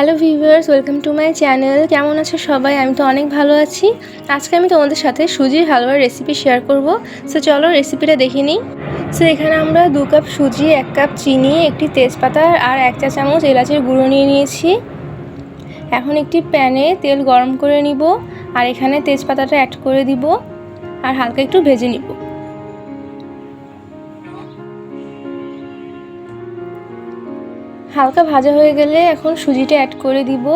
Hello viewers, welcome to my channel. কেমন আছো সবাই? আমি তো অনেক ভালো আছি। আজকে আমি তোমাদের সাথে সুজির হালুয়ার রেসিপি শেয়ার করব। সো চলো রেসিপিটা দেখে নিই। সো এখানে আমরা দু কাপ সুজি, এক কাপ চিনি, একটি তেজপাতা আর এক চা চামচ এলাচের গুঁড়ো নিয়ে নিয়েছি। এখন একটি প্যানে তেল গরম করে নিব আর এখানে তেজপাতাটা অ্যাড করে দিব আর হালকা একটু ভেজে নিব। হালকা ভাজা হয়ে গেলে এখন সুজিটা অ্যাড করে দিব।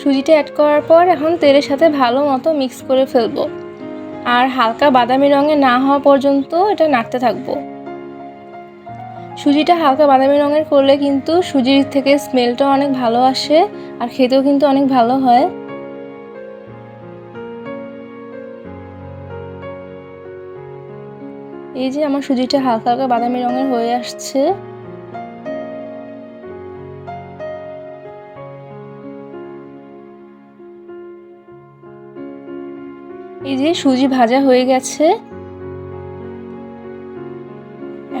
সুজিটা অ্যাড করার পর এখন তেলের সাথে ভালো মতো মিক্স করে ফেলব। আর হালকা বাদামি রঙে না হওয়া পর্যন্ত এটা নাড়তে থাকব। সুজিটা হালকা বাদামি রঙের করলে কিন্তু সুজির থেকে স্মেলটা অনেক ভালো আসে, আর খেতেও কিন্তু অনেক ভালো হয়। এই যে আমার সুজিটা হালকা হালকা বাদামি রঙের হয়ে আসছে। এই যে সুজি ভাজা হয়ে গেছে।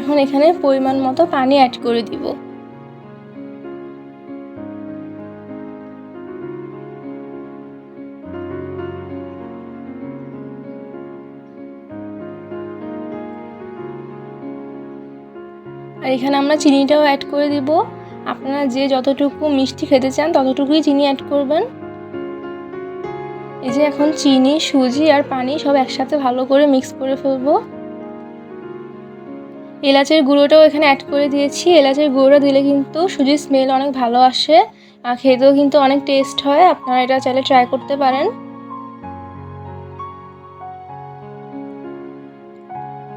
এখন এখানে পরিমাণ মতো পানি অ্যাড করে দিব। আর এখানে আমরা চিনিটাও অ্যাড করে দিব। আপনারা যে যতটুকু মিষ্টি খেতে চান, ততটুকুই চিনি অ্যাড করবেন। এই যে এখন চিনি, সুজি আর পানি সব একসাথে ভালো করে মিক্স করে ফেলব। এলাচের গুঁড়োটাও এখানে অ্যাড করে দিয়েছি। এলাচের গুঁড়োটা দিলে কিন্তু সুজির স্মেল অনেক ভালো আসে। আর খেতেও কিন্তু অনেক টেস্ট হয়। আপনারা এটা চাইলে ট্রাই করতে পারেন।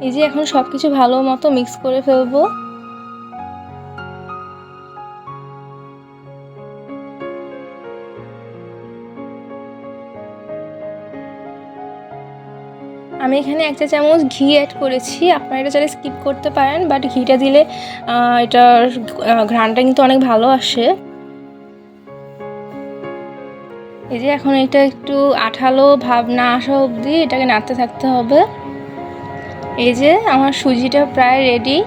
এই যে এখন সব কিছু ভালো মতো মিক্স করে ফেলব। আমি এখানে এক চা চামচ ঘি অ্যাড করেছি। আপনারা এটা চাইলে স্কিপ করতে পারেন বাট ঘিটা দিলে এটার ঘ্রাণটা কিন্তু অনেক ভালো আসে। এই যে এখন এটা একটু আঠালো ভাব না আসা অবধি এটাকে নাড়তে থাকতে হবে। এই যে আমার সুজিটা প্রায় রেডি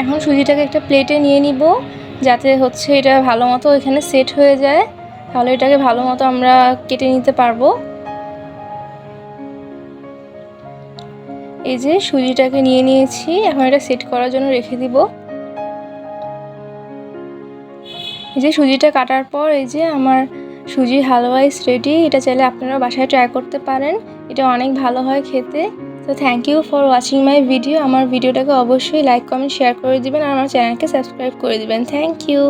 এখন সুজিটাকে একটা প্লেটে নিয়ে নিব, যাতে হচ্ছে এটা ভালো মতো এখানে সেট হয়ে যায়। তাহলে এটাকে ভালো মতো আমরা কেটে নিতে পারব। এই যে সুজিটাকে নিয়ে নিয়েছি, এখন এটা সেট করার জন্য রেখে দিব। এই যে সুজিটা কাটার পর এই যে আমার সুজি হালুয়াইস রেডি, এটা চাইলে আপনারা বাসায় ট্রাই করতে পারেন। এটা অনেক ভালো হয় খেতে। তো thank you for watching my video আমার ভিডিওটাকে অবশ্যই লাইক কমেন্ট শেয়ার করে দিবেন আর আমার চ্যানেলকে সাবস্ক্রাইব করে দিবেন. Thank you